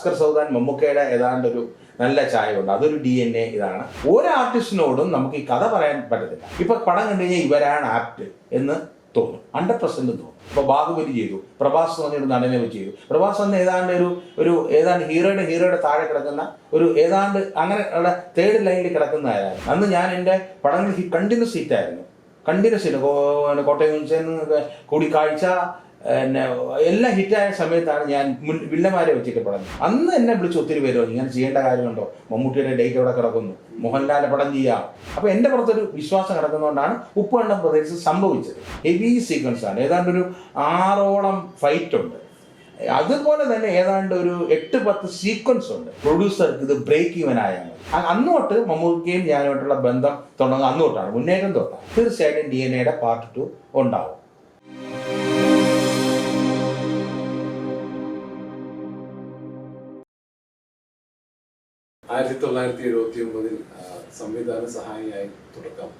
Oscar Saudan മമ്മൂക്കയുടെ ഏതാണ്ട് ഒരു നല്ല ചായ ഉണ്ട് അതൊരു ഡി എൻ എ ഇതാണ്. ഒരു ആർട്ടിസ്റ്റിനോടും നമുക്ക് ഈ കഥ പറയാൻ പറ്റത്തില്ല. ഇപ്പൊ പടം കണ്ടു കഴിഞ്ഞാൽ ഇവരാണ് ആപ്റ്റ് എന്ന് തോന്നും. ഹൺഡ്രഡ് പെർസെന്റ് തോന്നും. ഇപ്പൊ ബാഹുബലി ചെയ്തു. പ്രഭാസ് എന്ന് പറഞ്ഞൊരു നടനെ വെച്ച് ചെയ്തു. പ്രഭാസ് എന്ന ഏതാണ്ട് ഒരു ഒരു ഏതാണ്ട് ഹീറോയുടെ ഹീറോയുടെ താഴെ കിടക്കുന്ന ഒരു ഏതാണ്ട് അങ്ങനെ ഉള്ള തേർഡ് ലൈനിൽ കിടക്കുന്ന ആരാണ് അന്ന് ഞാൻ എന്റെ പടങ്ങൾ കണ്ടിന്യൂസ് സീറ്റായിരുന്നു കണ്ടിന്യൂസ് ഹിറ്റ്. കോട്ടയം കൂടിക്കാഴ്ച പിന്നെ എല്ലാം ഹിറ്റായ സമയത്താണ് ഞാൻ വില്ലന്മാരെ വെച്ചിട്ട് പടം അന്ന് എന്നെ വിളിച്ച് ഒത്തിരി പേരോ ഇങ്ങനെ ചെയ്യേണ്ട കാര്യമുണ്ടോ? മമ്മൂട്ടിയുടെ ഡേറ്റ് അവിടെ കിടക്കുന്നു? മോഹൻലാലിന്റെ പടം ചെയ്യാം. അപ്പൊ എന്റെ പുറത്തൊരു വിശ്വാസം കിടക്കുന്നതുകൊണ്ടാണ് ഉപ്പുകണ്ടം പ്രദേശത്ത് സംഭവിച്ചത്. ഹെവി സീക്വൻസ് ആണ്. ഏതാണ്ട് ഒരു ആറോളം ഫൈറ്റ് ഉണ്ട്. അതുപോലെ തന്നെ ഏതാണ്ട് ഒരു എട്ട് പത്ത് സീക്വൻസ് ഉണ്ട്. പ്രൊഡ്യൂസർക്ക് ഇത് ബ്രേക്ക് ഈവൻ ആയാൽ അന്നോട്ട് മമ്മൂക്കയും ഞാനുമായിട്ടുള്ള ബന്ധം തുടങ്ങുക അന്നോട്ടാണ്. മുന്നേറ്റം തൊട്ടാണ്. തീർച്ചയായിട്ടും ഡി എൻ എയുടെ പാർട്ട് ടു ഉണ്ടാവും. ആയിരത്തി തൊള്ളായിരത്തി എഴുപത്തി ഒമ്പതിൽ സംവിധാന സഹായിയായി തുടക്കം.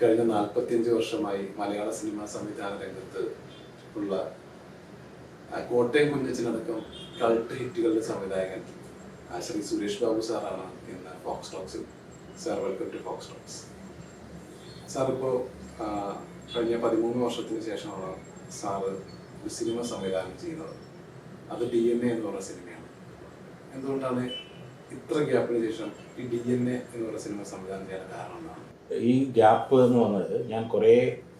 കഴിഞ്ഞ നാൽപ്പത്തിയഞ്ച് വർഷമായി മലയാള സിനിമാ സംവിധാന രംഗത്ത് ഉള്ള കോട്ടയം കുഞ്ഞച്ചനടക്കം കൾട്ട് ഹിറ്റുകളുടെ സംവിധായകൻ ശ്രീ സുരേഷ് ബാബു സാറാണ് ഇന്ന് Fox ടോക്സിൽ sir welcome to Fox talks. Sir ഇപ്പോൾ കഴിഞ്ഞ പതിമൂന്ന് വർഷത്തിന് ശേഷമാണ് സാറ് ഒരു സിനിമ സംവിധാനം ചെയ്യുന്നത്. അത് ഡി എൻ എ എന്ന് പറഞ്ഞ സിനിമയാണ്. എന്തുകൊണ്ടാണ് ഇത്ര ഗ്യാപ്പിന് ശേഷം ഈ ഡി എൻ എ എന്ന് പറയുന്ന സിനിമ സംവിധാനം ചെയ്യാൻ കാരണം ഈ ഗ്യാപ്പ് എന്ന് പറഞ്ഞത് ഞാൻ കുറേ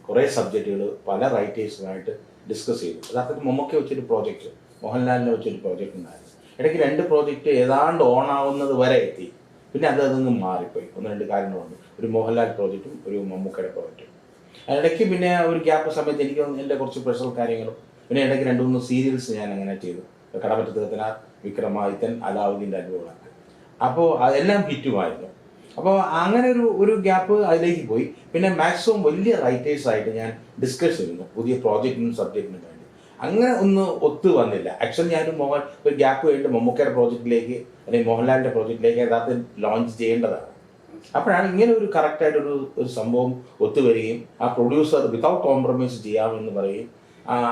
കുറേ സബ്ജക്റ്റുകൾ പല റൈറ്റേഴ്സുമായിട്ട് ഡിസ്കസ് ചെയ്തു. യഥാർത്ഥത്തിൽ മമ്മൂക്കെ വെച്ചൊരു പ്രോജക്റ്റ് മോഹൻലാലിനെ വെച്ചൊരു പ്രോജക്റ്റ് ഉണ്ടായിരുന്നു. ഇടയ്ക്ക് രണ്ട് പ്രോജക്റ്റ് ഏതാണ്ട് ഓൺ ആവുന്നത് വരെ എത്തി. പിന്നെ അത് അതിങ്ങ് മാറിപ്പോയി. ഒന്ന് രണ്ട് കാര്യങ്ങൾ വന്നു. ഒരു മോഹൻലാൽ പ്രോജക്റ്റും ഒരു മമ്മൂക്കയുടെ പ്രോജക്റ്റും ഇടയ്ക്ക് പിന്നെ ഒരു ഗ്യാപ്പ് സമയത്ത് എനിക്ക് എന്റെ കുറച്ച് പേഴ്സണൽ കാര്യങ്ങളും പിന്നെ ഇടയ്ക്ക് രണ്ട് മൂന്ന് സീരിയൽസ് ഞാൻ അങ്ങനെ ചെയ്തു. കടമറ്റത്ത് വിക്രമാദിത്യൻ അലാവുദ്ദീന്റെ അനുഭവങ്ങളൊക്കെ അപ്പോൾ അതെല്ലാം ഹിറ്റുമായിരുന്നു അപ്പോൾ അങ്ങനെ ഒരു ഒരു ഗ്യാപ്പ് അതിലേക്ക് പോയി. പിന്നെ മാക്സിമം വലിയ റൈറ്റേഴ്സ് ആയിട്ട് ഞാൻ ഡിസ്കസ് ചെയ്യുന്നു പുതിയ പ്രോജക്റ്റിനും സബ്ജക്റ്റിനും വേണ്ടി. അങ്ങനെ ഒന്ന് ഒത്തു വന്നില്ല. ആക്ച്വലി ഞാൻ മോഹൻ ഒരു ഗ്യാപ്പ് കഴിഞ്ഞിട്ട് മമ്മൂക്കയുടെ പ്രോജക്റ്റിലേക്ക് അല്ലെങ്കിൽ മോഹൻലാലിന്റെ പ്രോജക്റ്റിലേക്ക് യഥാർത്ഥത്തിൽ ലോഞ്ച് ചെയ്യേണ്ടതാണ്. അപ്പോഴാണ് ഇങ്ങനെ ഒരു കറക്റ്റായിട്ടൊരു ഒരു സംഭവം ഒത്തുവരികയും ആ പ്രൊഡ്യൂസർ വിതൗട്ട് കോംപ്രമൈസ് ചെയ്യാമെന്ന് പറയുകയും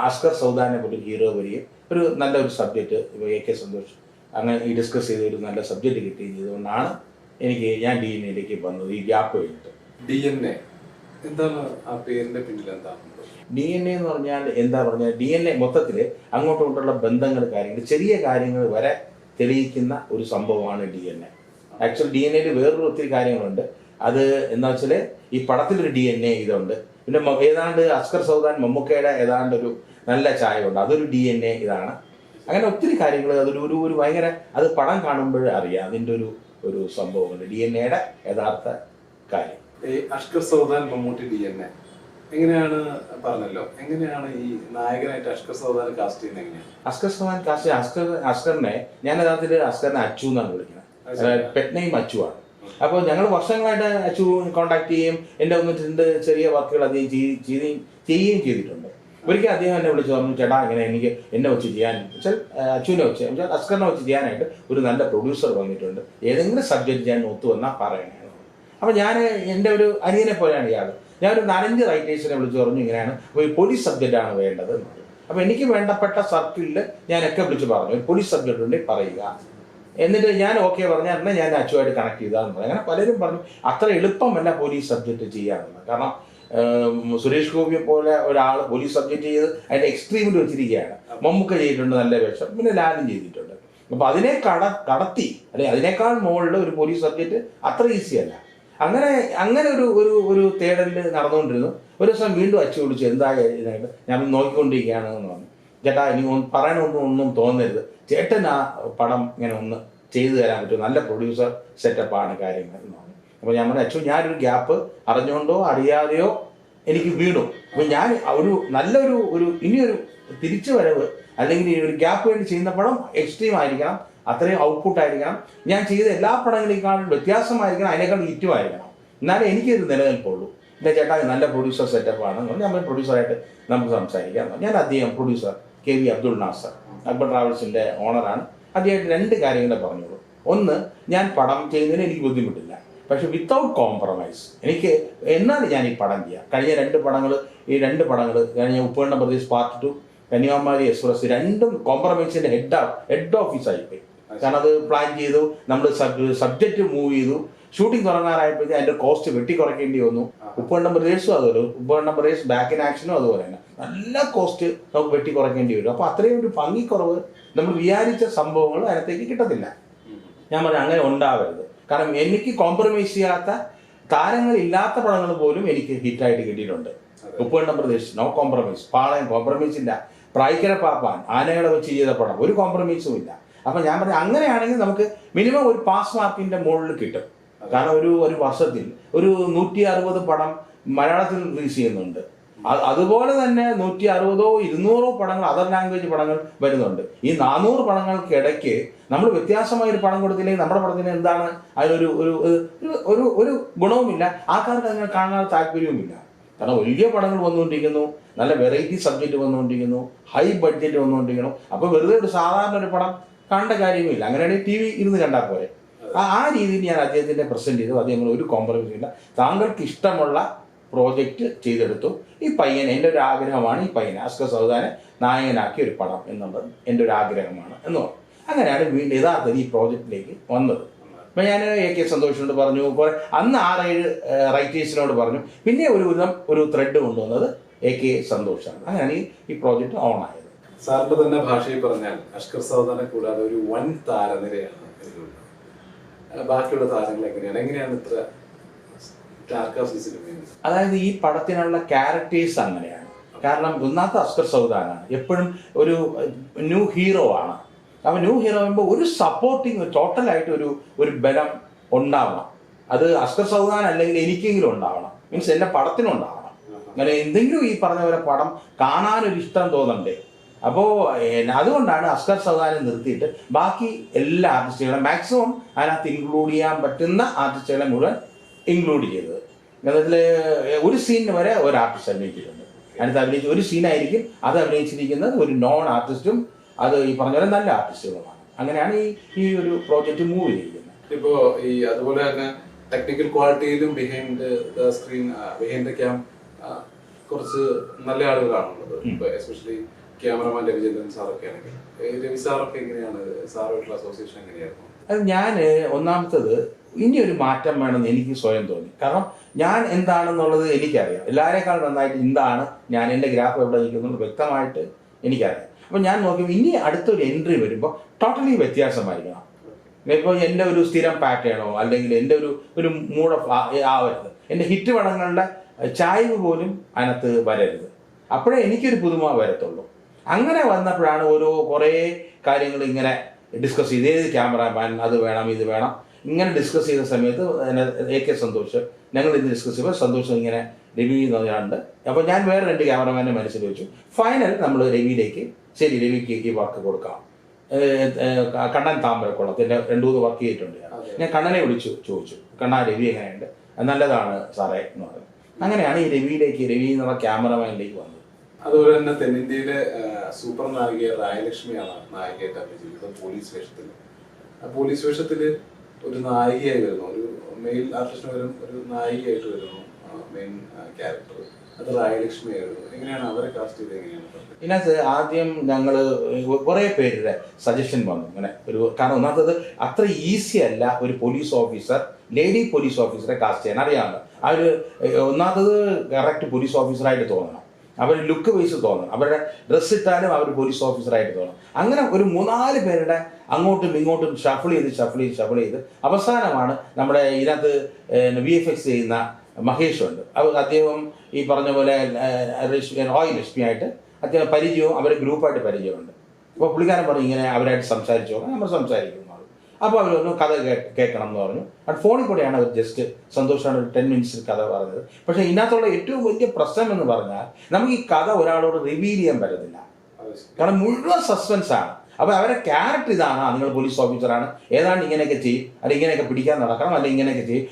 അസ്കർ സൗദാനെ പോലെ ഹീറോ വരികയും ഒരു നല്ലൊരു സബ്ജക്റ്റ് എ കെ സന്തോഷ് അങ്ങനെ ഈ ഡിസ്കസ് ചെയ്ത ഒരു നല്ല സബ്ജക്റ്റ് കിട്ടുകയും ചെയ്തുകൊണ്ടാണ് എനിക്ക് ഞാൻ ഡി എൻ എയിലേക്ക് വന്നത് ഈ ഗ്യാപ്പ് കഴിഞ്ഞിട്ട് ഡി എൻ എ എന്താണ് ആ പേരിന്റെ പിന്നിൽ എന്താണ് ഡി എൻ എ എന്ന് പറഞ്ഞാൽ എന്താ പറഞ്ഞാൽ ഡി എൻ എ മൊത്തത്തിൽ അങ്ങോട്ടും ഇങ്ങോട്ടുള്ള ബന്ധങ്ങൾ കാര്യങ്ങൾ ചെറിയ കാര്യങ്ങൾ വരെ തെളിയിക്കുന്ന ഒരു സംഭവമാണ് D N A actually D N എയിൽ വേറൊരു ഒത്തിരി കാര്യങ്ങളുണ്ട്. അത് എന്താ വെച്ചാൽ ഈ പടത്തിലൊരു ഡി എൻ എ ഇതുണ്ട്. പിന്നെ ഏതാണ്ട് അസ്കർ സൗദാൻ മമ്മൂക്കയുടെ ഏതാണ്ട് ഒരു നല്ല ചായ ഉണ്ട്. അതൊരു ഡി എൻ എ ഇതാണ്. അങ്ങനെ ഒത്തിരി കാര്യങ്ങൾ അതൊരു ഒരു ഒരു ഭയങ്കര അത് പടം കാണുമ്പോൾ അറിയാം. അതിന്റെ ഒരു ഒരു സംഭവമുണ്ട്. ഡി എൻ എയുടെ യഥാർത്ഥ കാര്യം. ഈ Ashkar Saudan Mammootty D N A. എങ്ങനെയാണ് പറഞ്ഞല്ലോ? എങ്ങനെയാണ് ഈ നായകനായിട്ട് അഷ്കർ സൗദാൻ കാസ്റ്റ് ചെയ്യുന്നത് എങ്ങനെയാണ്? അസ്കർ സൗദാൻ കാസ്റ്റ് അസ്കർ അസ്കറിനെ ഞാൻ യഥാർത്ഥത്തിൽ അസ്കറിനെ അച്ചു എന്നാണ് വിളിക്കുന്നത്. പെറ്റ്നെയും. അച്ചു ആണ് അപ്പോൾ ഞങ്ങൾ വർഷങ്ങളായിട്ട് അച്ചു കോൺടാക്ട് ചെയ്യും എന്റെ ഒന്ന് രണ്ട് ചെറിയ വർക്കുകൾ അദ്ദേഹം ചെയ്- ചെയ്യുകയും ചെയ്യുകയും ചെയ്തിട്ടുണ്ട്. ഒരിക്കൽ അദ്ദേഹം എന്നെ വിളിച്ചു പറഞ്ഞു ചേട്ടാ ഇങ്ങനെ എനിക്ക് എന്നെ വെച്ച് ചെയ്യാൻ വെച്ചാൽ അച്ഛനെ വെച്ച് വെച്ചാൽ അസ്കറിനെ വെച്ച് ചെയ്യാനായിട്ട് ഒരു നല്ല പ്രൊഡ്യൂസർ വന്നിട്ടുണ്ട്. ഏതെങ്കിലും സബ്ജക്റ്റ് ഞാൻ ഒത്തു വന്നാൽ പറയണേ അപ്പോൾ ഞാൻ എന്റെ ഒരു അനിയനെ പോലെയാണ് ഇയാൾ. ഒരു നാലഞ്ച് റൈറ്റേഴ്സിനെ വിളിച്ചു പറഞ്ഞു ഇങ്ങനെയാണ് അപ്പോൾ ഈ പോലീസ് സബ്ജക്റ്റാണ് വേണ്ടത് അപ്പോൾ എനിക്ക് വേണ്ടപ്പെട്ട സർക്കിളിൽ ഞാനൊക്കെ വിളിച്ച് പറഞ്ഞു ഒരു പോലീസ് സബ്ജക്റ്റ് ഉണ്ടെങ്കിൽ പറയുക. എന്നിട്ട് ഞാൻ ഓക്കെ പറഞ്ഞാൽ എന്നാൽ ഞാൻ അച്ചുമായിട്ട് കണക്ട് ചെയ്താന്ന് പറഞ്ഞു. അങ്ങനെ പലരും പറഞ്ഞു അത്ര എളുപ്പമല്ല പോലീസ് സബ്ജക്റ്റ് ചെയ്യാമെന്ന് കാരണം സുരേഷ് ഗോപിയെ പോലെ ഒരാൾ പോലീസ് സബ്ജക്ട് ചെയ്ത് അതിന്റെ എക്സ്ട്രീമിൽ വെച്ചിരിക്കുകയാണ്. മമ്മൂക്ക ചെയ്തിട്ടുണ്ട് നല്ല വേഷം. പിന്നെ ലാലും ചെയ്തിട്ടുണ്ട്. അപ്പൊ അതിനെ കട കടത്തി അല്ലെ അതിനേക്കാൾ മുകളിൽ ഒരു പോലീസ് സബ്ജക്ട് അത്ര ഈസി അല്ല. അങ്ങനെ അങ്ങനെ ഒരു ഒരു ഒരു തേടലിൽ നടന്നുകൊണ്ടിരുന്നു. ഒരു ദിവസം വീണ്ടും അച്ചു വിളിച്ചു എന്താ ഇതായിട്ട്? ഞാൻ നോക്കിക്കൊണ്ടിരിക്കുകയാണ് എന്ന് പറഞ്ഞു. ചേട്ടാ ഇനി ഒന്നും ഒന്നും തോന്നരുത്. ചേട്ടൻ ആ പടം ഇങ്ങനെ ഒന്ന് ചെയ്തു തരാൻ പറ്റും നല്ല പ്രൊഡ്യൂസർ സെറ്റപ്പാണ് കാര്യങ്ങൾ എന്ന് പറഞ്ഞു. അപ്പോൾ ഞാൻ പറഞ്ഞു അച്ചു ഞാനൊരു ഗ്യാപ്പ് അറിഞ്ഞുകൊണ്ടോ അറിയാതെയോ എനിക്ക് വീണു. അപ്പോൾ ഞാൻ ഒരു നല്ലൊരു ഒരു ഇനിയൊരു തിരിച്ചു വരവ് അല്ലെങ്കിൽ ഈ ഒരു ഗ്യാപ്പ് വേണ്ടി ചെയ്യുന്ന പടം എക്സ്ട്രീം ആയിരിക്കണം. അത്രയും ഔട്ട്പുട്ട് ആയിരിക്കണം. ഞാൻ ചെയ്ത എല്ലാ പടങ്ങളേക്കാളും വ്യത്യാസമായിരിക്കണം അതിനേക്കാൾ ഹിറ്റും ആയിരിക്കണം. എന്നാലേ എനിക്കിത് നിലനിൽപ്പുള്ളൂ. എന്റെ ചേട്ടാ നല്ല പ്രൊഡ്യൂസർ സെറ്റപ്പ് ആണ്. ഞാൻ പ്രൊഡ്യൂസറായിട്ട് നമുക്ക് സംസാരിക്കാം. ഞാൻ അദ്ദേഹം producer K V Abdul Nasser Akbar ട്രാവൽസിന്റെ ഓണറാണ് അദ്ദേഹം രണ്ട് കാര്യങ്ങളെ പറഞ്ഞോളൂ ഒന്ന് ഞാൻ പടം ചെയ്യുന്നതിന് എനിക്ക് ബുദ്ധിമുട്ടില്ല. പക്ഷെ വിത്തൗട്ട് കോംപ്രമൈസ് എനിക്ക് എന്നാണ് ഞാൻ ഈ പടം ചെയ്യുക കഴിഞ്ഞ രണ്ട് പടങ്ങൾ ഈ രണ്ട് പടങ്ങൾ കഴിഞ്ഞ ഉപ്പുവെണ്ണ പ്രദേശ് പാർട്ട് ടു കന്യാകുമാരി എക്സ്പ്രസ് രണ്ടും കോംപ്രമൈസിന്റെ ഹെഡ് ഹെഡ് ഓഫീസായി പോയി കാരണം അത് പ്ലാൻ ചെയ്തു നമ്മൾ സബ്ജക്റ്റ് മൂവ് ചെയ്തു. ഷൂട്ടിംഗ് തുടങ്ങാറായപ്പോഴത്തേക്ക് അതിന്റെ കോസ്റ്റ് വെട്ടി കുറയ്ക്കേണ്ടി വന്നു ഉപ്പുവെണ്ണം പ്രദേശും അതുപോലെ ഉപ്പുവെണ്ണം പ്രദേശ് ബാക്ക് ഇൻ ആക്ഷനും അതുപോലെ തന്നെ. നല്ല കോസ്റ്റ് നമുക്ക് വെട്ടി കുറയ്ക്കേണ്ടി വരും. അപ്പോൾ അത്രയും ഒരു ഭംഗിക്കുറവ് നമ്മൾ വിചാരിച്ച സംഭവങ്ങൾ അതിനകത്തേക്ക് കിട്ടത്തില്ല. ഞാൻ പറഞ്ഞു അങ്ങനെ ഉണ്ടാവരുത്. കാരണം എനിക്ക് കോംപ്രമൈസ് ചെയ്യാത്ത താരങ്ങളില്ലാത്ത പടങ്ങൾ പോലും എനിക്ക് ഹിറ്റായിട്ട് കിട്ടിയിട്ടുണ്ട്. ഉപ്പുവെണ്ണം പ്രദേശ് നോ കോംപ്രമൈസ് പാളയം കോംപ്രമൈസ് ഇല്ല. പ്രായിക്കര പാപ്പാൻ ആനകളെ വെച്ച് ചെയ്ത പടം. ഒരു കോംപ്രമൈസും ഇല്ല. അപ്പൊ ഞാൻ പറഞ്ഞു അങ്ങനെയാണെങ്കിൽ നമുക്ക് മിനിമം ഒരു പാസ് മാർക്കിന്റെ മുകളിൽ കിട്ടും. കാരണം ഒരു ഒരു വർഷത്തിൽ ഒരു നൂറ്റി അറുപത് പടം മലയാളത്തിൽ റിലീസ് ചെയ്യുന്നുണ്ട്. അതുപോലെ തന്നെ നൂറ്റി അറുപതോ ഇരുന്നൂറോ പടങ്ങൾ അതർ ലാംഗ്വേജ് പടങ്ങൾ വരുന്നുണ്ട്. ഈ നാനൂറ് പടങ്ങൾക്കിടയ്ക്ക് നമ്മൾ വ്യത്യാസമായ ഒരു പടം കൊടുത്തില്ലെങ്കിൽ നമ്മുടെ പടത്തിന് എന്താണ്? അതിനൊരു ഒരു ഒരു ഒരു ഗുണവുമില്ല. ആൾക്കാർക്ക് അതിനെ കാണാൻ താല്പര്യവുമില്ല. കാരണം വലിയ പടങ്ങൾ വന്നുകൊണ്ടിരിക്കുന്നു നല്ല വെറൈറ്റി സബ്ജക്റ്റ് വന്നുകൊണ്ടിരിക്കുന്നു ഹൈ ബഡ്ജറ്റ് വന്നുകൊണ്ടിരിക്കുന്നു. അപ്പോൾ വെറുതെ ഒരു സാധാരണ ഒരു പടം കണ്ട കാര്യമില്ല അങ്ങനെയാണെങ്കിൽ ടി വി ഇരുന്ന് കണ്ടാൽ പോരെ. ആ രീതിയിൽ ഞാൻ അദ്ദേഹത്തിന്റെ പ്രസന്റ് ചെയ്തു അത് ഞങ്ങൾ ഒരു കോംപ്രമൈസ് ഇല്ല. താങ്കൾക്ക് ഇഷ്ടമുള്ള പ്രോജക്റ്റ് ചെയ്തെടുത്തു. ഈ പയ്യൻ എന്റെ ഒരു ആഗ്രഹമാണ് ഈ പയ്യൻ അസ്കർ സൗദാനെ നായകനാക്കിയ ഒരു പടം എന്നുള്ളത് എന്റെ ഒരു ആഗ്രഹമാണ് എന്ന് പറഞ്ഞു. അങ്ങനെയാണ് വീണ്ടും യഥാർത്ഥത്തിൽ ഈ പ്രോജക്റ്റിലേക്ക് വന്നത്. അപ്പം ഞാൻ എ കെ സന്തോഷിനോട് പറഞ്ഞു കുറേ അന്ന് ആറേഴ് റൈറ്റേഴ്സിനോട് പറഞ്ഞു പിന്നെ ഒരു വിധം ഒരു ത്രെഡ് കൊണ്ടുവന്നത് എ കെ സന്തോഷാണ്. അങ്ങനെയാണ് ഈ ഈ പ്രോജക്റ്റ് ഓൺ ആയത് സാറിന്റെ തന്നെ ഭാഷയിൽ പറഞ്ഞാൽ അഷ്കർ സൗദാനെ കൂടാതെ ഒരു വൻ താരനിരയാണ് ബാക്കിയുള്ള താരങ്ങൾ എങ്ങനെയാണ്? എങ്ങനെയാണ് ഇത്ര അതായത് ഈ പടത്തിനുള്ള ക്യാരക്ടേഴ്സ് അങ്ങനെയാണ്. കാരണം ഒന്നാമത്തെ അസ്കർ സൗദാനാണ്. എപ്പോഴും ഒരു ന്യൂ ഹീറോ ആണ്. അപ്പൊ ന്യൂ ഹീറോ ആകുമ്പോൾ ഒരു സപ്പോർട്ടിങ് ടോട്ടലായിട്ട് ഒരു ഒരു ബലം ഉണ്ടാവണം. അത് അസ്കർ സൗദാൻ അല്ലെങ്കിൽ എനിക്കെങ്കിലും ഉണ്ടാവണം. മീൻസ് എന്റെ പടത്തിനും ഉണ്ടാവണം. അങ്ങനെ എന്തെങ്കിലും ഈ പറഞ്ഞ പോലെ പടം കാണാനൊരു ഇഷ്ടം തോന്നണ്ടേ അപ്പോൾ അതുകൊണ്ടാണ് അസ്കർ സൗദാനെ നിർത്തിയിട്ട് ബാക്കി എല്ലാ ആർട്ടിസ്റ്റുകളും മാക്സിമം അതിനകത്ത് ഇൻക്ലൂഡ് ചെയ്യാൻ പറ്റുന്ന ആർട്ടിസ്റ്റുകളെ മുഴുവൻ ഇൻക്ലൂഡ് ചെയ്തത്. അതിൽ ഒരു സീനിന് വരെ ഒരു ആർട്ടിസ്റ്റ് അഭിനയിച്ചിട്ടുണ്ട്. അതിനകത്ത് അഭിനയിച്ച ഒരു സീനായിരിക്കും അത് അഭിനയിച്ചിരിക്കുന്നത് ഒരു നോൺ ആർട്ടിസ്റ്റും അത് ഈ പറഞ്ഞ പോലെ നല്ല ആർട്ടിസ്റ്റുകളുമാണ് അങ്ങനെയാണ് ഈ ഈ ഒരു പ്രോജക്റ്റ് മൂവ് ചെയ്തിരിക്കുന്നത്. ഇപ്പോ ഈ അതുപോലെ തന്നെ technical ക്വാളിറ്റിയിലും behind the screen behind the cam കുറച്ച് നല്ല ആളുകളാണുള്ളത്. ഇപ്പൊ എസ്പെഷ്യലി ക്യാമറമാൻ രവിചന്ദ്രൻ സാറൊക്കെ ആണെങ്കിൽ. രവി സാറൊക്കെ എങ്ങനെയാണ്? സാറുമായിട്ടുള്ള അസോസിയേഷൻ എങ്ങനെയായിരുന്നു? അത് ഞാൻ ഒന്നാമത്തത് ഇനിയൊരു മാറ്റം വേണമെന്ന് എനിക്ക് സ്വയം തോന്നി. കാരണം ഞാൻ എന്താണെന്നുള്ളത് എനിക്കറിയാം. എല്ലാവരെക്കാൾ നന്നായിട്ട് എന്താണ് ഞാൻ എന്റെ ഗ്രാഫ് എവിടെ നിൽക്കുന്നുള്ളത് വ്യക്തമായിട്ട് എനിക്കറിയാം. അപ്പം ഞാൻ നോക്കുമ്പോൾ ഇനി അടുത്തൊരു എൻട്രി വരുമ്പോൾ ടോട്ടലി വ്യത്യാസമായിരിക്കണം. ഇപ്പോൾ എന്റെ ഒരു സ്ഥിരം പാറ്റേണോ അല്ലെങ്കിൽ എന്റെ ഒരു ഒരു മൂഡ് ഓഫ് ആവരുത്. എന്റെ ഹിറ്റ് പടങ്ങളുടെ ചായ്വ് പോലും അതിനകത്ത് വരരുത്. അപ്പോഴേ എനിക്കൊരു പുതുമ വരത്തുള്ളൂ. അങ്ങനെ വന്നപ്പോഴാണ് ഓരോ കുറേ കാര്യങ്ങൾ ഇങ്ങനെ ഡിസ്കസ് ചെയ്ത് ഏത് ക്യാമറാമാൻ അത് വേണം ഇത് വേണം. ഇങ്ങനെ ഡിസ്കസ് ചെയ്ത സമയത്ത് എ കെ സന്തോഷ് ഞങ്ങൾ ഇത് ഡിസ്കസ് ചെയ്യുമ്പോൾ സന്തോഷം ഇങ്ങനെ രവി എന്ന് പറഞ്ഞാണ്ട് അപ്പോൾ ഞാൻ വേറെ രണ്ട് ക്യാമറമാനെ മനസ്സിൽ വെച്ചു. ഫൈനൽ നമ്മൾ രവിയിലേക്ക് ശരി രവിക്ക് ഈ വർക്ക് കൊടുക്കാം. കണ്ണൻ താമരക്കുളത്തിന്റെ രണ്ട് മൂന്ന് വർക്ക് ചെയ്തിട്ടുണ്ട് ഞാൻ. ഞാൻ കണ്ണനെ വിളിച്ചു ചോദിച്ചു കണ്ണാ രവി എങ്ങനെയുണ്ട്? നല്ലതാണ് സാറേ എന്ന് പറഞ്ഞു. അങ്ങനെയാണ് ഈ രവിയിലേക്ക് രവി എന്നുള്ള ക്യാമറമാനിലേക്ക് വന്നത്. അതുപോലെ തന്നെ തെന്നിന്ത്യയിലെ സൂപ്പർ നായിക റായലക്ഷ്മിയാണ് നായികയായിട്ട് അഭിനയിച്ചിരിക്കുന്നത്. പോലീസ് വേഷത്തിൽ പോലീസ് വേഷത്തിൽ ഒരു നായികയായി വരുന്നു. ഒരു മെയിൽ ആർട്ടിസ്റ്റിന് വരും ഒരു നായികയായിട്ട് വരുന്നു മെയിൻ ക്യാരക്ടർ അത് റായലക്ഷ്മി ആയിരുന്നു എങ്ങനെയാണ് അവരെ കാസ്റ്റ് ചെയ്ത് എങ്ങനെയാണ് ഇതിനകത്ത് ആദ്യം ഞങ്ങൾ കുറേ പേരുടെ സജഷൻ വന്നു. ഇങ്ങനെ ഒരു കാരണം ഒന്നാമത്തത് അത്ര ഈസി അല്ല ഒരു പോലീസ് ഓഫീസർ ലേഡി പോലീസ് ഓഫീസറെ കാസ്റ്റ് ചെയ്യാൻ. അറിയാമല്ലോ. ആ ഒരു ഒന്നാമത്തത് കറക്റ്റ് പോലീസ് ഓഫീസറായിട്ട് തോന്നണം. അവർ ലുക്ക് വൈസ് തോന്നണം. അവരുടെ ഡ്രസ്സ് ഇട്ടാലും അവർ പോലീസ് ഓഫീസറായിട്ട് തോന്നണം. അങ്ങനെ ഒരു മൂന്നാൽ പേരുടെ അങ്ങോട്ടും ഇങ്ങോട്ടും ഷഫിൾ ചെയ്ത് ഷഫിൾ ചെയ്ത് ഷഫിൾ ചെയ്ത് അവസാനമാണ് നമ്മുടെ ഇതിനകത്ത് വി എഫ് എക്സ് ചെയ്യുന്ന മഹേഷ് ഉണ്ട്. അവ- അദ്ദേഹം ഈ പറഞ്ഞ പോലെ റോയ് ലക്ഷ്മിയായിട്ട് അദ്ദേഹം പരിചയവും അവരെ ഗ്രൂപ്പായിട്ട് പരിചയമുണ്ട് അപ്പോൾ പുള്ളിക്കാരൻ പറഞ്ഞു ഇങ്ങനെ അവരായിട്ട് സംസാരിച്ചു നമ്മൾ സംസാരിക്കും. അപ്പോൾ പറഞ്ഞു കഥ കേൾക്കണം എന്ന് പറഞ്ഞു. അത് ഫോണിൽ കൂടെയാണ് അവർ ജസ്റ്റ് സന്തോഷമാണ് ഒരു ടെൻ മിനിറ്റ്സിൽ കഥ പറഞ്ഞത്. പക്ഷേ ഇതിനകത്തുള്ള ഏറ്റവും വലിയ പ്രശ്നം എന്ന് പറഞ്ഞാൽ നമുക്ക് ഈ കഥ ഒരാളോട് റിവീൽ ചെയ്യാൻ പറ്റത്തില്ല. കാരണം മുഴുവൻ സസ്പെൻസ് ആണ്. അപ്പോൾ അവരെ ക്യാരക്ടർ ഇതാണ് നിങ്ങൾ പോലീസ് ഓഫീസറാണ് ഏതാണ്ട് ഇങ്ങനെയൊക്കെ ചെയ്യും അല്ലെങ്കിൽ ഇങ്ങനെയൊക്കെ പിടിക്കാൻ നടക്കണം അല്ലെങ്കിൽ ഇങ്ങനെയൊക്കെ ചെയ്യും.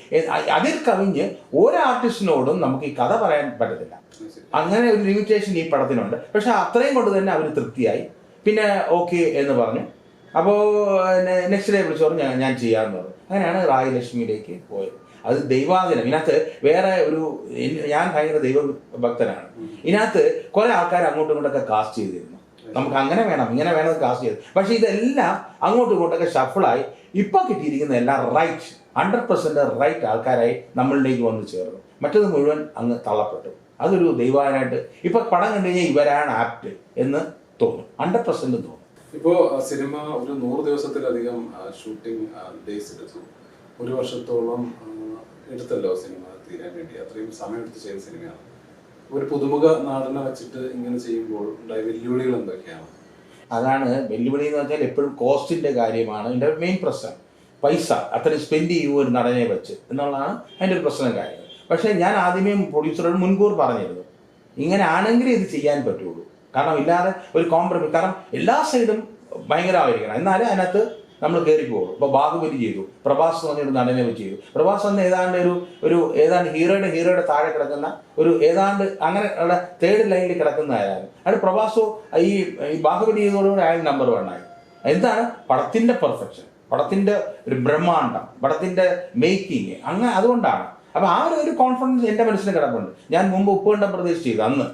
അതിൽ കവിഞ്ഞ് ഒരു ആർട്ടിസ്റ്റിനോടും നമുക്ക് ഈ കഥ പറയാൻ പറ്റത്തില്ല. അങ്ങനെ ഒരു ലിമിറ്റേഷൻ ഈ പടത്തിനുണ്ട്. പക്ഷെ അത്രയും കൊണ്ട് തന്നെ അവർ തൃപ്തിയായി. പിന്നെ ഓക്കെ എന്ന് പറഞ്ഞു. അപ്പോൾ നെക്സ്റ്റ് ഡേ വിളിച്ചു പറഞ്ഞു "ഞാൻ- ഞാൻ ചെയ്യാമെന്ന് പറഞ്ഞു. അങ്ങനെയാണ് റായി ലക്ഷ്മിയിലേക്ക് പോയത്. അത് ദൈവാദിനം ഇതിനകത്ത് വേറെ ഒരു ഞാൻ ഭയങ്കര ദൈവ ഭക്തനാണ് ഇതിനകത്ത് കുറെ ആൾക്കാർ അങ്ങോട്ടും ഇങ്ങോട്ടൊക്കെ കാസ്റ്റ് ചെയ്തിരുന്നു. നമുക്ക് അങ്ങനെ വേണം ഇങ്ങനെ വേണം കാസ്റ്റ് ചെയ്ത്. പക്ഷെ ഇതെല്ലാം അങ്ങോട്ടും ഇങ്ങോട്ടൊക്കെ ഷഫിളായി ഇപ്പൊ കിട്ടിയിരിക്കുന്ന എല്ലാം റൈറ്റ് ഹൺഡ്രഡ് പെർസെന്റ് റൈറ്റ് ആൾക്കാരായി നമ്മളിലേക്ക് വന്ന് ചേർന്നു. മറ്റത് മുഴുവൻ അങ്ങ് തള്ളപ്പെട്ടു. അതൊരു ദൈവാനായിട്ട് ഇപ്പൊ പടം കണ്ടു കഴിഞ്ഞാൽ ഇവരാണ് ആപ്റ്റ് എന്ന് തോന്നും. ഹൺഡ്രഡ് പെർസെന്റ് തോന്നും. ഇപ്പോ സിനിമ ഒരു നൂറ് ദിവസത്തിലധികം ഷൂട്ടിംഗ് ഡേയ്സ് എടുത്തു. ഒരു വർഷത്തോളം എടുത്തല്ലോ സിനിമ തീരാൻ വേണ്ടി. അത്രയും സമയമെടുത്ത് ചെയ്യുന്ന സിനിമയാണ്. ഒരു പുതുമുഖ നാടനെ വെച്ചിട്ട് ഇങ്ങനെ ചെയ്യുമ്പോൾ ഉണ്ടായ വെല്ലുവിളികൾ എന്തൊക്കെയാണ്? അതാണ് വെല്ലുവിളി എന്ന് വെച്ചാൽ എപ്പോഴും കോസ്റ്റിന്റെ കാര്യമാണ്. എന്റെ മെയിൻ പ്രശ്നം. പൈസ. അത്രയും സ്പെൻഡ് ചെയ്യൂ ഒരു നടനെ വെച്ച് എന്നുള്ളതാണ് അതിന്റെ ഒരു പ്രശ്നം കാര്യം. പക്ഷേ ഞാൻ ആദ്യമേ പ്രൊഡ്യൂസറോട് മുൻകൂർ പറഞ്ഞിരുന്നു. ഇങ്ങനെ ആണെങ്കിലേ ഇത് ചെയ്യാൻ പറ്റുള്ളൂ. കാരണം ഇല്ലാതെ ഒരു കോംപ്രമൈസ് കാരണം എല്ലാ സൈഡും ഭയങ്കരമായിരിക്കണം എന്നാലേ അതിനകത്ത് നമ്മൾ കയറി പോകും ഇപ്പോൾ ബാഹുബലി ചെയ്തു. പ്രഭാസ് എന്ന് പറഞ്ഞൊരു നടനെ വെച്ച് ചെയ്തു. പ്രഭാസ് എന്ന് ഏതാണ്ട് ഒരു ഒരു ഏതാണ്ട് ഹീറോയുടെ ഹീറോയുടെ താഴെ കിടക്കുന്ന ഒരു ഏതാണ്ട് അങ്ങനെ ഉള്ള തേർഡ് ലൈനിൽ കിടക്കുന്നതായിരുന്നു അത് പ്രഭാസോ ഈ ബാഹുബലി ചെയ്തതോടുകൂടി അയാൾ നമ്പർ വൺ ആയി. എന്താണ്? പടത്തിന്റെ പെർഫെക്ഷൻ പടത്തിന്റെ ഒരു ബ്രഹ്മാണ്ടം. പടത്തിന്റെ മേക്കിങ് അങ്ങനെ അതുകൊണ്ടാണ്. അപ്പൊ ആ ഒരു കോൺഫിഡൻസ് എന്റെ മനസ്സിന് കിടപ്പുണ്ട്. ഞാൻ മുമ്പ് ഉപ്പുകണ്ടം പ്രതീക്ഷിച്ചു ചെയ്തു അന്ന്.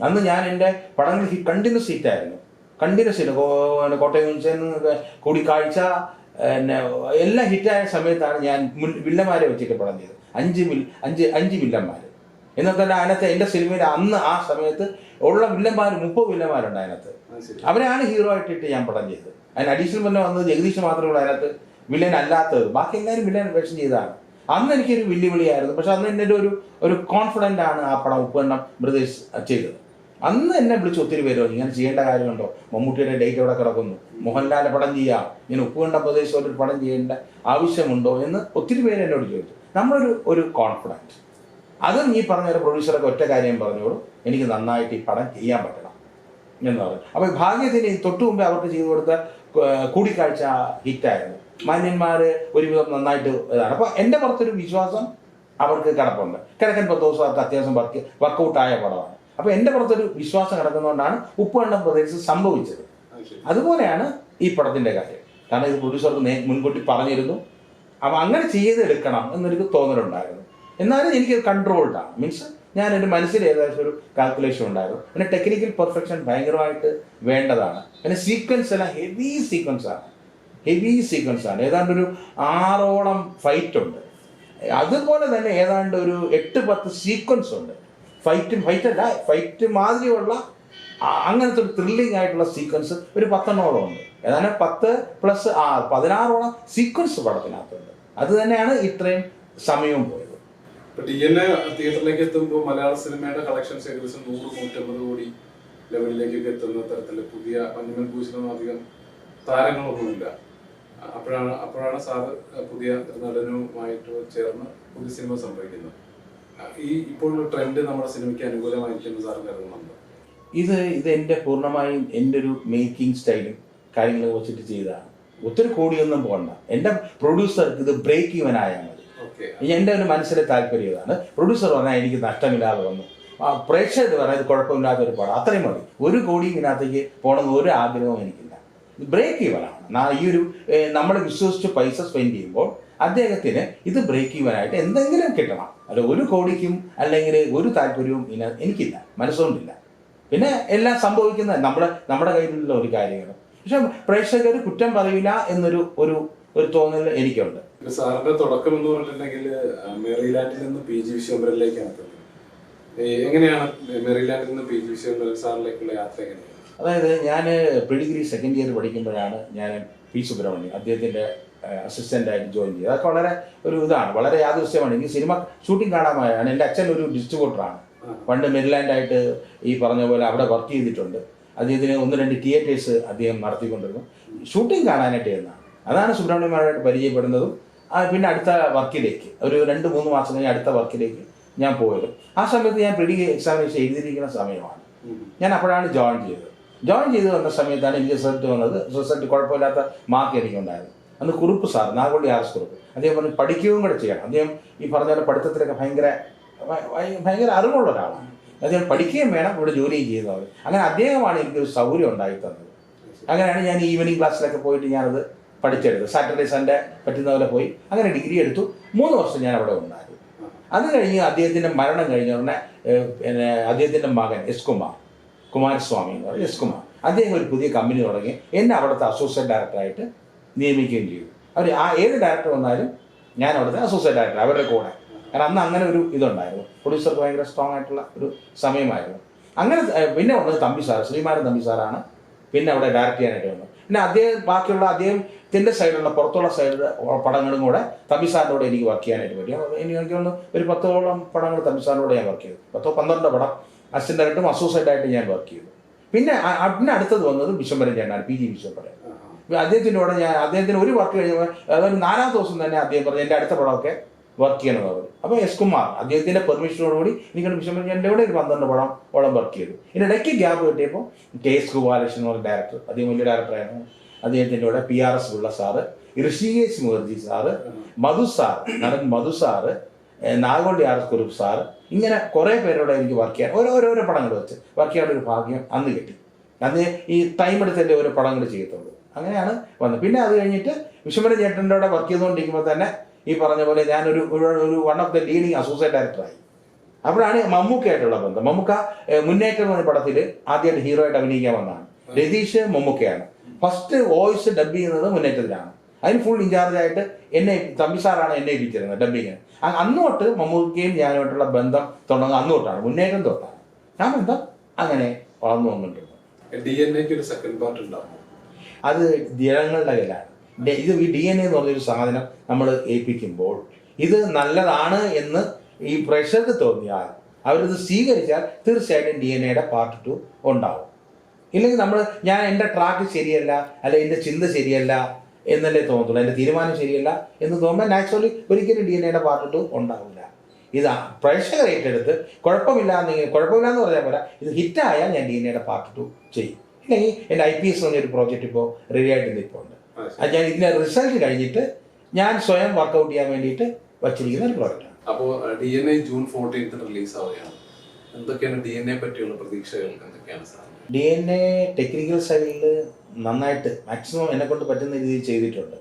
അന്ന് ഞാൻ എന്റെ പടങ്ങൾ കണ്ടിന്യൂസ് ഹിറ്റ് ആയിരുന്നു. കണ്ടിന്യൂസ് ഹിറ്റ് കോട്ടയം കുഞ്ചൻ, കൂടിക്കാഴ്ച പിന്നെ എല്ലാം ഹിറ്റായ സമയത്താണ് ഞാൻ വില്ലന്മാരെ വെച്ചിട്ട് പടം ചെയ്തത്. അഞ്ച് മിൽ അഞ്ച് അഞ്ച് വില്ലന്മാർ എന്നാൽ തന്നെ അതിനകത്ത് എന്റെ സിനിമയിൽ അന്ന് ആ സമയത്ത് ഉള്ള വില്ലന്മാർ മുപ്പത് വില്ലന്മാരുണ്ട് അതിനകത്ത്. അത് അവരാണ് ഹീറോ ആയിട്ടിട്ട് ഞാൻ പടം ചെയ്തത്. അതിന് അഡീഷണൽ പിന്നെ വന്നത് ജഗദീഷ് മാത്രമേ ഉള്ളൂ അതിനകത്ത്. വില്ലൻ അല്ലാത്തത്. ബാക്കി എല്ലാവരും വില്ലൻ വേഷം ചെയ്തതാണ്. അന്ന് എനിക്കൊരു വെല്ലുവിളിയായിരുന്നു. പക്ഷെ അന്ന് എന്റെ ഒരു ഒരു കോൺഫിഡന്റ് ആണ് ആ പടം ഉപ്പെണ്ണം ബ്രദേഴ്സ് ചെയ്തത്. അന്ന് എന്നെ വിളിച്ച് ഒത്തിരി പേരോ ഇങ്ങനെ ചെയ്യേണ്ട കാര്യമുണ്ടോ? മമ്മൂട്ടിയുടെ ഡേറ്റ് അവിടെ കിടക്കുന്നു? മോഹൻലാലിന്റെ പടം ചെയ്യാം. ഇങ്ങനെ ഉപ്പുകണ്ട പ്രദേശം ഒരു പടം ചെയ്യേണ്ട ആവശ്യമുണ്ടോ? എന്ന് ഒത്തിരി പേര് എന്നോട് ചോദിച്ചു. നമ്മളൊരു ഒരു കോൺഫിഡന്റ് അതും ഈ പറഞ്ഞ ഒരു പ്രൊഡ്യൂസറൊക്കെ ഒറ്റ കാര്യം പറഞ്ഞോളൂ. എനിക്ക് നന്നായിട്ട് ഈ പടം ചെയ്യാൻ പറ്റണം. എന്ന് പറഞ്ഞു. അപ്പോൾ ഭാഗ്യത്തിന് തൊട്ടു മുമ്പേ അവർക്ക് ചെയ്തു കൊടുത്ത കൂടിക്കാഴ്ച ഹിറ്റായിരുന്നു. മാന്യന്മാര് ഒരുവിധം നന്നായിട്ട് ഇതാണ്. അപ്പൊ എന്റെ പുറത്തൊരു വിശ്വാസം അവർക്ക് കിടപ്പുണ്ട്. കിഴക്കൻ പത്ത് ദിവസം അവർക്ക് അത്യാവശ്യം വർക്ക് വർക്കൗട്ടായ പടമാണ്. അപ്പൊ എന്റെ പുറത്തൊരു വിശ്വാസം കിടക്കുന്നതുകൊണ്ടാണ് ഉപ്പുകണ്ടം പ്രദേശത്ത് സംഭവിച്ചത്. അത് അതുപോലെയാണ് ഈ പടത്തിന്റെ കാര്യം. കാരണം ഇത് പ്രൊഡ്യൂസർക്ക് നേ മുൻകൂട്ടി പറഞ്ഞിരുന്നു. അപ്പം അങ്ങനെ ചെയ്തെടുക്കണം എന്നൊരു തോന്നലുണ്ടായിരുന്നു. എന്നാലും എനിക്ക് കൺട്രോൾഡാണ് മീൻസ് ഞാൻ എന്റെ മനസ്സിൽ ഏകദേശം ഒരു കാൽക്കുലേഷൻ ഉണ്ടായിരുന്നു. പിന്നെ ടെക്നിക്കൽ പെർഫെക്ഷൻ ഭയങ്കരമായിട്ട് വേണ്ടതാണ്. പിന്നെ സീക്വൻസ് എല്ലാം ഹെവി സീക്വൻസ് ആണ്. ഹെവി സീക്വൻസ് ആണ്. ഏതാണ്ട് ഒരു ആറോളം ഫൈറ്റ് ഉണ്ട്. അതുപോലെ തന്നെ ഏതാണ്ട് ഒരു എട്ട് പത്ത് സീക്വൻസ് ഉണ്ട്. ഫൈറ്റും ഫൈറ്റ് അല്ല ഫൈറ്റ് മാതിരിയുള്ള അങ്ങനത്തെ ഒരു ത്രില്ലിംഗ് ആയിട്ടുള്ള സീക്വൻസ് ഒരു പത്തെണ്ണോളം ഉണ്ട്. ഏതാണ്ട് പത്ത് പ്ലസ് ആറ് പതിനാറോളം സീക്വൻസ് പടത്തിനകത്തുണ്ട്. അത് തന്നെയാണ് ഇത്രയും സമയവും പോയത്. എ തിയേറ്ററിലേക്ക് എത്തുമ്പോൾ മലയാള സിനിമയുടെ കളക്ഷൻസ് ഏകദേശം നൂറ് നൂറ്റമ്പത് കോടി ലെവലിലേക്കൊക്കെ എത്തുന്ന തരത്തിൽ പുതിയ പഞ്ചമൻ ഭൂഷണമധികം താരങ്ങളൊന്നുമില്ല അപ്പോഴാണ് അപ്പോഴാണ് സാർ പുതിയ നടനുമായിട്ട് ചേർന്ന് പുതിയ സിനിമ സംഭവിക്കുന്നത്. ഈ ഇപ്പോഴുള്ള ട്രെൻഡ് നമ്മുടെ സിനിമയ്ക്ക് അനുകൂലമായിരിക്കും സാർ കരുതുന്നുണ്ട് ഇത് ഇത് എന്റെ പൂർണമായും എന്റെ ഒരു മേക്കിംഗ് സ്റ്റൈലും കാര്യങ്ങളൊക്കെ വെച്ചിട്ട് ചെയ്തതാണ് ഒത്തിരി കോടിയൊന്നും പോകണ്ട എന്റെ പ്രൊഡ്യൂസർക്ക് ഇത് ബ്രേക്ക് ഈവൻ ആയാൽ മതി. എന്റെ ഒരു മനസ്സിലെ താല്പര്യം ഇതാണ്. പ്രൊഡ്യൂസർ പറഞ്ഞാൽ എനിക്ക് നഷ്ടമില്ലാതെ വന്നു. പ്രേക്ഷകർ പറഞ്ഞാൽ ഇത് കുഴപ്പമില്ലാത്ത ഒരു പടം. അത്രയും മതി. ഒരു കോടി ഇതിനകത്തേക്ക് പോകണമെന്ന് ഒരു ആഗ്രഹവും എനിക്കില്ല. ബ്രേക്ക് ഈവനാണ് ഈ ഒരു നമ്മൾ വിശ്വസിച്ച് പൈസ സ്പെൻഡ് ചെയ്യുമ്പോൾ അദ്ദേഹത്തിന് ഇത് ബ്രേക്ക് ഈവനായിട്ട് എന്തെങ്കിലും കിട്ടണം. അല്ല ഒരു കോടിക്കും അല്ലെങ്കിൽ ഒരു താല്പര്യവും ഇനി എനിക്കില്ല. മനസ്സുകൊണ്ടില്ല. പിന്നെ എല്ലാം സംഭവിക്കുന്ന നമ്മുടെ നമ്മുടെ കയ്യിലുള്ള ഒരു കാര്യങ്ങൾ. പക്ഷെ പ്രേക്ഷകർ കുറ്റം പറയില്ല എന്നൊരു ഒരു ഒരു തോന്നൽ എനിക്കുണ്ട്. സാറിന്റെ തുടക്കം എന്ന് പറഞ്ഞിട്ടുണ്ടെങ്കിൽ നിന്ന് എങ്ങനെയാണ് മെറിലാൻഡിൽ നിന്ന് പി ജി സാറിലേക്കുള്ള യാത്ര എങ്ങനെയാണ്? അതായത് ഞാൻ പ്രിഡിഗ്രി സെക്കൻഡ് ഇയർ പഠിക്കുമ്പോഴാണ് ഞാൻ പി സുബ്രഹ്മണ്യം അദ്ദേഹത്തിന്റെ അസിസ്റ്റന്റായിട്ട് ജോയിൻ ചെയ്തത്. അതൊക്കെ വളരെ ഒരു ഇതാണ് വളരെ യാദൃശ്യമാണ്. എനിക്ക് സിനിമ ഷൂട്ടിംഗ് കാണാമായാണ്. എന്റെ അച്ഛൻ ഒരു ഡിസ്ട്രിബ്യൂട്ടറാണ് പണ്ട് മെരിലാൻഡായിട്ട് ഈ പറഞ്ഞ പോലെ അവിടെ വർക്ക് ചെയ്തിട്ടുണ്ട്. അദ്ദേഹത്തിന് ഒന്ന് രണ്ട് തിയേറ്റേഴ്സ് അദ്ദേഹം നടത്തിക്കൊണ്ടിരുന്നു. ഷൂട്ടിംഗ് കാണാനായിട്ട് എന്നാണ് അതാണ് സുബ്രഹ്മണ്യമാരായിട്ട് പരിചയപ്പെടുന്നതും പിന്നെ അടുത്ത വർക്കിലേക്ക്. ഒരു രണ്ട് മൂന്ന് മാസം കഴിഞ്ഞ് അടുത്ത വർക്കിലേക്ക് ഞാൻ പോയത്. ആ സമയത്ത് ഞാൻ പ്രിഡി എക്സാമിനേഷൻ എഴുതിയിരിക്കുന്ന സമയമാണ്. ഞാൻ അപ്പോഴാണ് ജോയിൻ ചെയ്തത്. ജോയിൻ ചെയ്ത് വന്ന സമയത്താണ് എനിക്ക് റിസൾട്ട് വന്നത്. റിസൾട്ട് കുഴപ്പമില്ലാത്ത മാർക്ക് എനിക്കുണ്ടായിരുന്നു അന്ന് Kurup sir Nagavally R S Kurup. അദ്ദേഹം പറഞ്ഞു പഠിക്കുകയും കൂടെ ചെയ്യണം. അദ്ദേഹം ഈ പറഞ്ഞ പോലെ പഠിത്തത്തിലൊക്കെ ഭയങ്കര ഭയ- ഭയ- ഭയങ്കര അറിവുള്ള ഒരാളാണ്. അദ്ദേഹം പഠിക്കുകയും വേണം ഇവിടെ ജോലിയും ചെയ്യുന്നവർ അങ്ങനെ അദ്ദേഹമാണ് എനിക്കൊരു സൗകര്യം ഉണ്ടായി തന്നത്. അങ്ങനെയാണ് ഞാൻ ഈവനിങ് ക്ലാസ്സിലൊക്കെ പോയിട്ട് ഞാനത് പഠിച്ചെടുത്തത്. സാറ്റർഡേ സൺഡേ പറ്റുന്ന പോലെ പോയി. അങ്ങനെ ഡിഗ്രി എടുത്തു. മൂന്ന് വർഷം ഞാൻ അവിടെ ഉണ്ടായിരുന്നു. അത് കഴിഞ്ഞ് അദ്ദേഹത്തിന്റെ മരണം കഴിഞ്ഞ ഉടനെ പിന്നെ അദ്ദേഹത്തിന്റെ മകൻ എസ് കുമാർ കുമാരസ്വാമി എന്ന് പറയും. എസ് കുമാർ അദ്ദേഹം ഒരു പുതിയ കമ്പനി തുടങ്ങി. എന്നെ അവിടുത്തെ അസോസിയേറ്റ് ഡയറക്ടറായിട്ട് നിയമിക്കുകയും ചെയ്തു. അവർ ആ ഏത് ഡയറക്ടർ വന്നാലും ഞാൻ അവിടുത്തെ അസോസിയേറ്റ് ഡയറക്ടർ അവരുടെ കൂടെ. കാരണം അന്ന് അങ്ങനെ ഒരു ഇതുണ്ടായിരുന്നു. പ്രൊഡ്യൂസർക്ക് ഭയങ്കര സ്ട്രോങ് ആയിട്ടുള്ള ഒരു സമയമായിരുന്നു. അങ്ങനെ പിന്നെ വന്നത് തമ്പി സാർ ശ്രീമാരൻ തമ്പി സാറാണ്. പിന്നെ അവിടെ ഡയറക്റ്റ് ചെയ്യാനായിട്ട് വന്നു പിന്നെ അദ്ദേഹം ബാക്കിയുള്ള അദ്ദേഹത്തിന്റെ സൈഡിലുള്ള പുറത്തുള്ള സൈഡിലെ പടങ്ങളും കൂടെ തമ്പി സാറിനോട് എനിക്ക് വർക്ക് ചെയ്യാനായിട്ട് പറ്റി. എനിക്ക് തോന്നുന്നു ഒരു പത്തോളം പടങ്ങൾ തമ്പി സാറിനോട് ഞാൻ വർക്ക് ചെയ്തു. പത്തോ പന്ത്രണ്ടോ പടം. അസിസ്റ്റന്റ് ഡയറക്ടറും അസോസിയേറ്റ് ആയിട്ട് ഞാൻ വർക്ക് ചെയ്തു. പിന്നെ അതിന് അടുത്തത് വന്നത് വിശ്വംബരൻ ചേട്ടനാണ് പി ജി വിശ്വംബരൻ അദ്ദേഹത്തിന്റെ കൂടെ ഞാൻ അദ്ദേഹത്തിന് ഒരു വർക്ക് കഴിഞ്ഞപ്പോൾ അതൊരു നാലാം ദിവസം തന്നെ അദ്ദേഹം പറഞ്ഞു എന്റെ അടുത്ത പടമൊക്കെ വർക്ക് ചെയ്യണമെന്ന് പറഞ്ഞു. അപ്പോൾ എസ് കുമാർ അദ്ദേഹത്തിന്റെ പെർമിഷനോടുകൂടി എനിക്ക് വിഷയം ചേട്ടന്റെ കൂടെ ഒരു പന്ത്രണ്ട് പടം ഓളം വർക്ക് ചെയ്തു. ഇതിന്റെ ഇടയ്ക്ക് ഗ്യാപ്പ് കിട്ടിയപ്പോൾ കെ എസ് ഗോപാലകൃഷ്ണൻ എന്ന് പറഞ്ഞ ഡയറക്ടർ അദ്ദേഹം വലിയ ഡയറക്ടറായിരുന്നു അദ്ദേഹത്തിന്റെ കൂടെ P R S Pillai sir Hrishikesh Mukherjee sir Madhu sir നടൻ Madhu sir Nagavally R S Kurup sir ഇങ്ങനെ കുറേ പേരോടെ എനിക്ക് വർക്ക് ചെയ്യാൻ ഓരോരോരോ പടങ്ങൾ വെച്ച് വർക്ക് ചെയ്യാനുള്ള ഒരു ഭാഗ്യം അന്ന് കിട്ടി. അന്ന് ഈ ടൈം എടുത്തല്ലേ ഓരോ പടങ്ങൾ ചെയ്യത്തുള്ളൂ. അങ്ങനെയാണ് വന്നത്. പിന്നെ അത് കഴിഞ്ഞിട്ട് വിശ്വമര ചേട്ടന്റെ കൂടെ വർക്ക് ചെയ്തുകൊണ്ടിരിക്കുമ്പോൾ തന്നെ ഈ പറഞ്ഞ പോലെ ഞാനൊരു ഒരു- one of the leading associate ഡയറക്ടറായി അപ്പോഴാണ് മമ്മൂക്കയായിട്ടുള്ള ബന്ധം. മമ്മൂക്ക മുന്നേറ്റം എന്ന പടത്തിൽ ആദ്യമായിട്ട് ഹീറോ ആയിട്ട് അഭിനയിക്കാൻ വന്നതാണ്. രതീഷ് മമ്മൂക്കയാണ്. ഫസ്റ്റ് വോയിസ് ഡബ് ചെയ്യുന്നത് മുന്നേറ്റത്തിലാണ്. അതിന് ഫുൾ ഇൻചാർജ് ആയിട്ട് എന്നെ തമ്പി സാറാണ് എന്നെ ഏൽപ്പിച്ചിരുന്നത് ഡബിങ്ങിന് അന്ന് തൊട്ട് മമ്മൂക്കയും ഞാനുമായിട്ടുള്ള ബന്ധം തുടങ്ങുന്നത് അന്ന് തൊട്ടാണ് മുന്നേറ്റം തൊട്ടാണ്. ആ ബന്ധം അങ്ങനെ വളർന്നു വന്നിട്ടുണ്ട് ഡി എൻ എക്ക് ഒരു സെക്കൻഡ് പാർട്ട് ഉണ്ടാവും അത് ജനങ്ങളുടെ കയ്യിലാണ്. ഇത് ഈ ഡി എൻ എ എന്ന് പറഞ്ഞൊരു സാധനം നമ്മൾ ഏൽപ്പിക്കുമ്പോൾ ഇത് നല്ലതാണ് എന്ന് ഈ പ്രേക്ഷകർക്ക് തോന്നിയാൽ അവരിത് സ്വീകരിച്ചാൽ തീർച്ചയായിട്ടും ഡി എൻ എയുടെ പാർട്ട് ടു ഉണ്ടാവും. ഇല്ലെങ്കിൽ നമ്മൾ ഞാൻ എന്റെ ട്രാക്ക് ശരിയല്ല അല്ലെ എന്റെ ചിന്ത ശരിയല്ല എന്നല്ലേ തോന്നത്തുള്ളൂ. എന്റെ തീരുമാനം ശരിയല്ല എന്ന് തോന്നുമ്പോൾ നാച്ചുറലി ഒരിക്കലും ഡി എൻ എയുടെ പാർട്ട് ടു ഉണ്ടാവില്ല. ഇത് പ്രേക്ഷകർ ഏറ്റെടുത്ത് കുഴപ്പമില്ല എന്നെങ്കിൽ കുഴപ്പമില്ല എന്ന് പറഞ്ഞാൽ പോരാ. ഇത് ഹിറ്റായാൽ ഞാൻ ഡി എൻ എയുടെ പാർട്ട് ടു ചെയ്യും. ഇല്ലെങ്കിൽ എന്റെ ഐ പി എസ് എന്നൊരു പ്രോജക്റ്റ് ഇപ്പോൾ റെഡി ആയിട്ട് നിൽപ്പുണ്ട് അത് ഞാൻ ഇതിന്റെ റിസൾട്ട് കഴിഞ്ഞിട്ട് ഞാൻ സ്വയം വർക്കൗട്ട് ചെയ്യാൻ വേണ്ടിയിട്ട് വച്ചിരിക്കുന്ന ഒരു പ്രോജക്റ്റ് ആണ്. അപ്പോൾ D N A June fourteenth release ആവുകയാണ്. എന്തൊക്കെയാണ് ഡി എൻ എ പറ്റിയുള്ള പ്രതീക്ഷകൾ എന്തൊക്കെയാണ് sir? D N A technical സൈഡിൽ നന്നായിട്ട് മാക്സിമം എന്നെ കൊണ്ട് പറ്റുന്ന രീതിയിൽ ചെയ്തിട്ടുണ്ട്.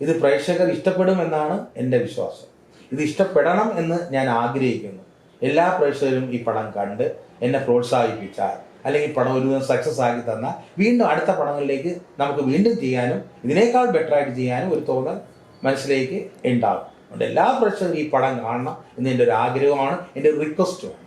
ഇത് പ്രേക്ഷകർ ഇഷ്ടപ്പെടും എന്നാണ് എന്റെ വിശ്വാസം. ഇത് ഇഷ്ടപ്പെടണം എന്ന് ഞാൻ ആഗ്രഹിക്കുന്നു. എല്ലാ പ്രേക്ഷകരും ഈ പടം കണ്ട് എന്നെ പ്രോത്സാഹിപ്പിച്ചാൽ അല്ലെങ്കിൽ പടം ഒരു സക്സസ് ആക്കി തന്നാൽ വീണ്ടും അടുത്ത പടങ്ങളിലേക്ക് നമുക്ക് വീണ്ടും ചെയ്യാനും ഇതിനേക്കാൾ ബെറ്റർ ആയിട്ട് ചെയ്യാനും ഒരു തോന്നൽ മനസ്സിലേക്ക് ഉണ്ടാകും. അതുകൊണ്ട് എല്ലാ പ്രേക്ഷകരും ഈ പടം കാണണം എന്ന് എന്റെ ഒരു ആഗ്രഹമാണ് എന്റെ ഒരു റിക്വസ്റ്റുമാണ്